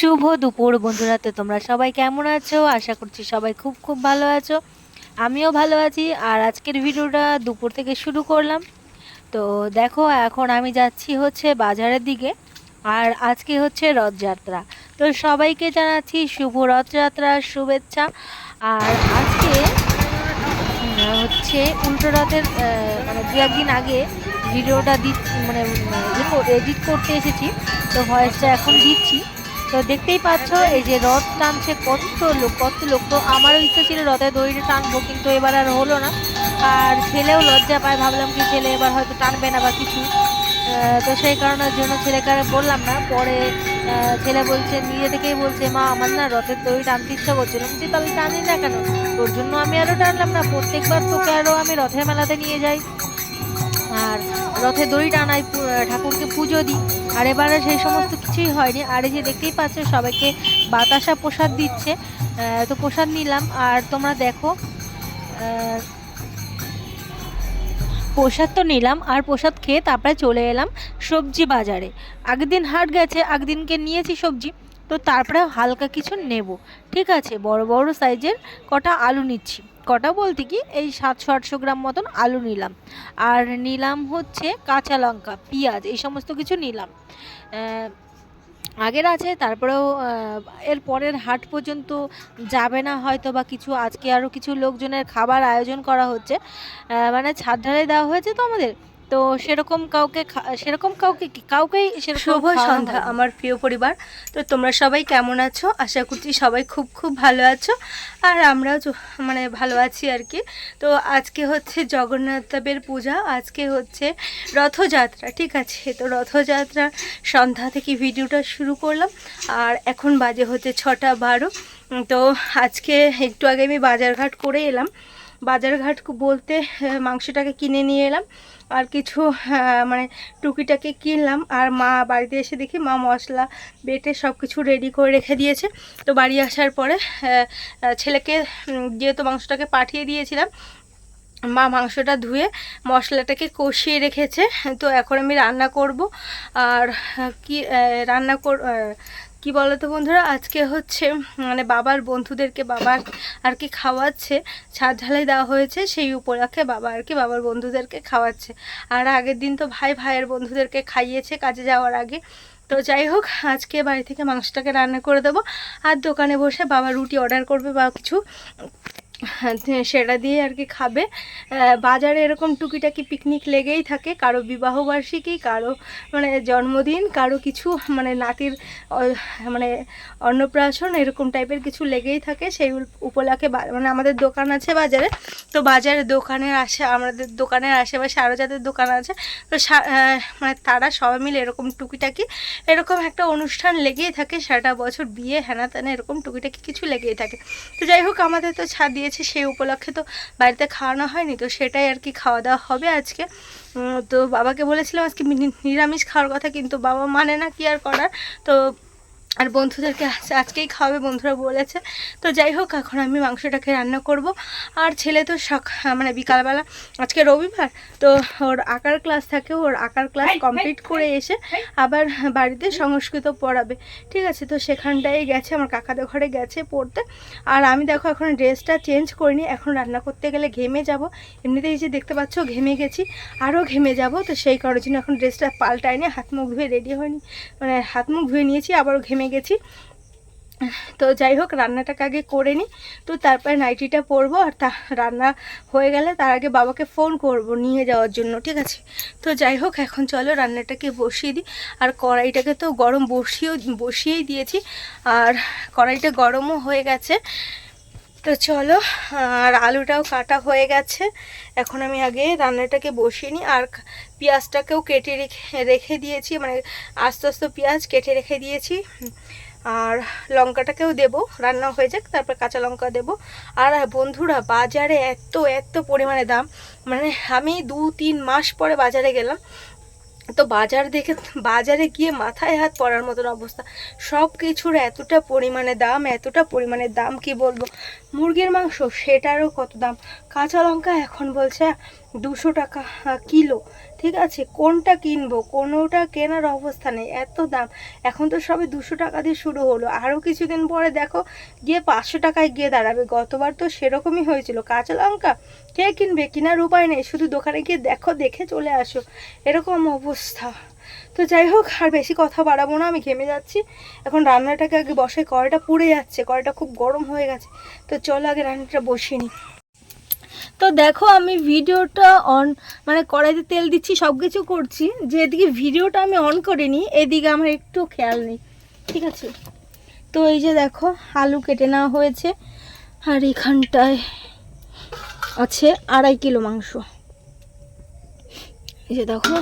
শুভ দুপুর বন্ধুরা। তো তোমরা সবাই কেমন আছো? আশা করছি সবাই খুব খুব ভালো আছো। আমিও ভালো আছি। আর আজকের ভিডিওটা দুপুর থেকে শুরু করলাম। তো দেখো, এখন আমি যাচ্ছি হচ্ছে বাজারের দিকে। আর আজকে হচ্ছে রথযাত্রা। তো সবাইকে জানাচ্ছি শুভ রথযাত্রার শুভেচ্ছা। আর আজকে হচ্ছে উল্টো রথের মানে দু একদিন আগে ভিডিওটা দিচ্ছি মানে এডিট করতে এসেছি। তো ভয়েসটা এখন দিচ্ছি। তো দেখতেই পাচ্ছ, এই যে রথ টানছে কত লোক কত লোক। তো আমারও ইচ্ছা ছিল রথে দড়িটা টানবো, কিন্তু এবার আর হলো না। আর ছেলেও লজ্জা পায়, ভাবলাম কি ছেলে এবার হয়তো টানবে না বা কিছু। তো সেই কারণের জন্য ছেলেকে আর বললাম না। পরে ছেলে বলছে, নিজে থেকেই বলছে, মা, আমার না রথের দড়ি টানতে ইচ্ছা করছিল। যে তাহলে টানি না কেন? তোর জন্য আমি আরও টানলাম না। প্রত্যেকবার তোকে আরও আমি রথের মেলাতে নিয়ে যাই। আর রথে দড়ি টানাই ঠাকুরকে পুজো দিই। আর এবারে সেই সমস্ত কিছুই হয়নি। আর এই যে দেখতেই পাচ্ছ, সবাইকে বাতাসা প্রসাদ দিচ্ছে। তো প্রসাদ নিলাম। আর তোমরা দেখো প্রসাদ তো নিলাম। আর প্রসাদ খেয়ে তারপরে চলে এলাম সবজি বাজারে। আগের দিন হাট গেছে, আগের দিনকে নিয়েছি সবজি। তো তারপরে হালকা কিছু নেব। ঠিক আছে, বড় বড় সাইজের কটা আলু নিচ্ছি। কটা বলতে কি, এই সাতশো আটশো গ্রাম মতন আলু নিলাম। আর নিলাম হচ্ছে কাঁচা লঙ্কা, পেঁয়াজ, এই সমস্ত কিছু নিলাম। আগের আছে, তারপরেও এর পরের হাট পর্যন্ত যাবে না হয়তো বা কিছু। আজকে আরও কিছু লোকজনের খাবার আয়োজন করা হচ্ছে। মানে ছাদ ঢালাই দেওয়া হয়েছে তো আমাদের? তো সেরকম কাউকে সেরকম কাউকে কি- কাউকেই শুভ সন্ধ্যা আমার প্রিয় পরিবার। তো তোমরা সবাই কেমন আছো? আশা করছি সবাই খুব খুব ভালো আছো। আর আমরাও মানে ভালো আছি আর কি। তো আজকে হচ্ছে জগন্নাথ দেবের পূজা আজকে হচ্ছে রথযাত্রা ঠিক আছে? তো রথযাত্রা সন্ধ্যা থেকে ভিডিওটা শুরু করলাম। আর এখন বাজে হচ্ছে ছটা বারো। তো আজকে একটু আগে আমি বাজারঘাট করে এলাম। বাজারঘাট বলতে মাংসটাকে কিনে নিয়ে এলাম। আর কিছু মানে টুকিটাকে কিনলাম। আর মা বাড়িতে এসে দেখি মা মশলা, বেটে সব কিছু রেডি করে রেখে দিয়েছে। তো বাড়ি আসার পরে ছেলেকে যেহেতু মাংসটাকে পাঠিয়ে দিয়েছিলাম, মা মাংসটা ধুয়ে মশলাটাকে কষিয়ে রেখেছে। তো এখন আমি রান্না করব। আর কি রান্না কর কি বলতো বন্ধুরা? আজকে হচ্ছে মানে বাবার বন্ধুদেরকে বাবা আর কি খাওয়াচ্ছে, ছাদ ঢালাই দেওয়া হয়েছে, সেই উপলক্ষে বাবা আর কি বাবার বন্ধুদেরকে খাওয়াচ্ছে। আর আগের দিন তো ভাই ভাইয়ের বন্ধুদেরকে খাইয়েছে কাজে যাওয়ার আগে। তো যাই হোক, আজকে বাড়ি থেকে মাংসটাকে রান্না করে দেবো। আর দোকানে বসে বাবা রুটি অর্ডার করবে বা কিছু। সেটা দিয়ে আর কি খাবে। বাজারে এরকম টুকিটাকি পিকনিক লেগেই থাকে। কারও বিবাহবার্ষিকী কারও মানে জন্মদিন, কারও কিছু মানে নাতির মানে অন্নপ্রাশন, এরকম টাইপের কিছু লেগেই থাকে। সেই উপলক্ষে মানে আমাদের দোকান আছে বাজারে। তো বাজারে দোকানের আসে, আমাদের দোকানের আশেপাশে আরও যাদের দোকান আছে, তো মানে তারা সবাই মিলে এরকম টুকিটাকি, এরকম একটা অনুষ্ঠান লেগেই থাকে। সারাটা বছর বিয়ে হেনা তেনা এরকম টুকিটাকি কিছু লেগেই থাকে। তো যাই হোক, আমাদের তো ছাড় দিয়েছে সেই উপলক্ষে তো বাড়িতে খাওয়ানো হয়নি, তো সেটাই আর কি খাওয়া দাওয়া হবে আজকে। তো বাবাকে বলেছিলাম আজকে নিরামিষ খাওয়ার কথা, কিন্তু বাবা মানে না কি আর করার? তো আর বন্ধুদেরকে আজকেই খাওয়াবে, বন্ধুরা বলেছে। তো যাই হোক, এখন আমি মাংসটাকে রান্না করব। আর ছেলে তো সক মানে বিকালবেলা, আজকে রবিবার, তো ওর আঁকার ক্লাস থাকে, ওর আঁকার ক্লাস কমপ্লিট করে এসে আবার বাড়িতে সংস্কৃত পড়াবে। ঠিক আছে, তো সেখানটায় গেছে, আমার কাকাদের ঘরে গেছে পড়তে। আর আমি দেখো, এখন ড্রেসটা চেঞ্জ করিনি, এখন রান্না করতে গেলে ঘেমে যাব। এমনিতেই যে দেখতে পাচ্ছ, ঘেমে গেছি আরও ঘেমে যাব। তো সেই কারণের জন্য এখন ড্রেসটা পাল্টায়নি হাত মুখ ধুয়ে রেডি হয়নি মানে হাত মুখ ধুয়ে নিয়েছি, আবারও ঘেমে গেছি। তো যাই হোক, রান্নাটাকে আগে করে নিই তো তারপরে নাইটিটা পরবো আর তা রান্না হয়ে গেলে তার আগে বাবাকে ফোন করব নিয়ে যাওয়ার জন্য, ঠিক আছে? তো যাই হোক, এখন চলো রান্নাটাকে বসিয়ে দিই। আর কড়াইটাকে তো গরম বসিয়েও, বসিয়েই দিয়েছি। আর কড়াইটা গরমও হয়ে গেছে। তো চলো, আর আলুটাও কাটা হয়ে গেছে। এখন আমি আগে রান্নাটাকে বসিয়ে নিই, আর পেঁয়াজটাকেও কেটে রেখে রেখে দিয়েছি মানে আস্তে আস্তে পেঁয়াজ কেটে রেখে দিয়েছি। আর লঙ্কাটাকেও দেব, রান্না হয়ে যাক, তারপর কাঁচা লঙ্কা দেব। আর বন্ধুরা, বাজারে এত এত পরিমাণে দাম। মানে আমি দু তিন মাস পরে বাজারে গেলাম তো বাজার দেখে, বাজারে গিয়ে মাথায় হাত পড়ার মতন অবস্থা। সব কিছুর এতটা পরিমাণে দাম, এতটা পরিমাণে দাম কি বলব? মুরগির মাংস, সেটারও কত দাম? কাঁচা লঙ্কা এখন বলছে দুশো টাকা কিলো। ঠিক আছে, কোনটা কিনবো? কোনোটা কেনার অবস্থা নেই, এত দাম। এখন তো সবে দুশো টাকা দিয়ে শুরু হলো। আরও কিছুদিন পরে দেখো, গিয়ে পাঁচশো টাকায় গিয়ে দাঁড়াবে। গতবার তো সেরকমই হয়েছিল। কাঁচা লঙ্কা? কে কিনবে? কেনার উপায় নেই। শুধু দোকানে গিয়ে দেখো, দেখে চলে আসো। এরকম অবস্থা। তো যাই হোক, আর বেশি কথা বাড়াবো না, আমি ঘেমে যাচ্ছি। এখন রান্নাটাকে আগে বসাই। কড়াইটা পুড়ে যাচ্ছে। কড়াইটা খুব গরম হয়ে গেছে। তো চলো, আগে রান্নাটা বসিয়ে নিই। তো দেখো আমি ভিডিওটা অন মানে কড়াইতে তেল দিচ্ছি সব কিছু করছি। যে এদিকে ভিডিওটা আমি অন করিনি, এদিকে আমার একটু খেয়াল নেই। ঠিক আছে? তো এই যে দেখো, আলু কেটে নেওয়া হয়েছে। আর এখানটায় আছে আড়াই কিলো মাংস। এই যে দেখো,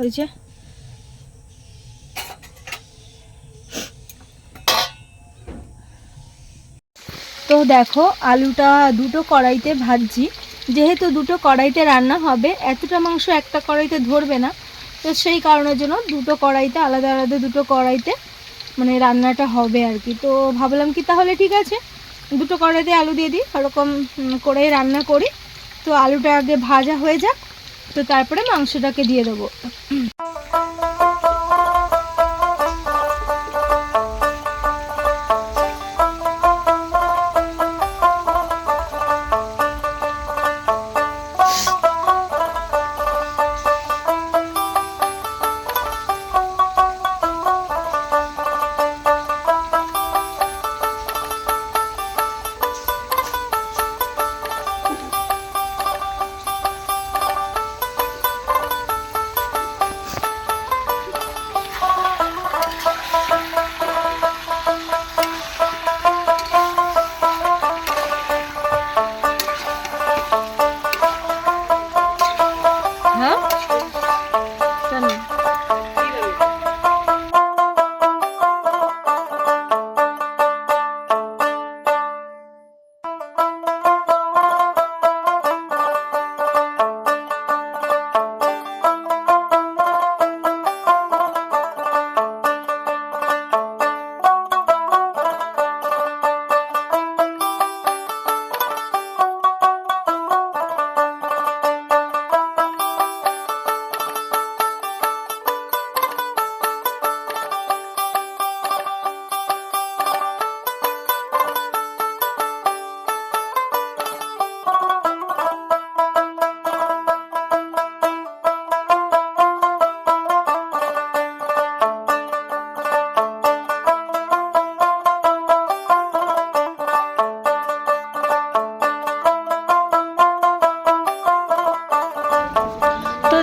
ওই যে তো দেখো, আলুটা দুটো কড়াইতে ভাজছি। যেহেতু দুটো কড়াইতে রান্না হবে, এতটা মাংস একটা কড়াইতে ধরবে না। তো সেই কারণের জন্য দুটো কড়াইতে, আলাদা আলাদা দুটো কড়াইতে মানে রান্নাটা হবে আর কি। তো ভাবলাম কি তাহলে ঠিক আছে, দুটো কড়াইতে আলু দিয়ে দিই, ওরকম করে রান্না করি। তো আলুটা আগে ভাজা হয়ে যাক, তো তারপরে মাংসটাকে দিয়ে দেবো।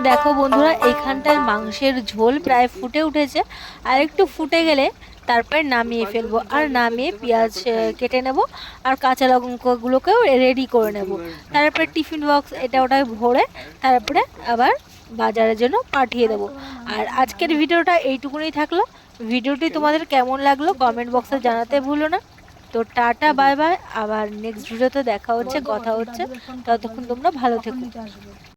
দেখো বন্ধুরা এইখানটায় মাংসের ঝোল প্রায় ফুটে উঠেছে। আর একটু ফুটে গেলে তারপরে নামিয়ে ফেলব। আর নামিয়ে পেঁয়াজ কেটে নেব। আর কাঁচা লঙ্কাগুলোকেও রেডি করে নেব। তারপরে টিফিন বক্স, এটা ওটায় ভরে তারপরে আবার বাজারের জন্য পাঠিয়ে দেবো। আর আজকের ভিডিওটা এইটুকুনি থাকল। ভিডিওটি তোমাদের কেমন লাগল কমেন্ট বক্সে জানাতে ভুলো না। তো টাটা, বাই বাই। আবার নেক্সট ভিডিওতে দেখা হচ্ছে, কথা হচ্ছে। ততক্ষণ তোমরা ভালো থেকো।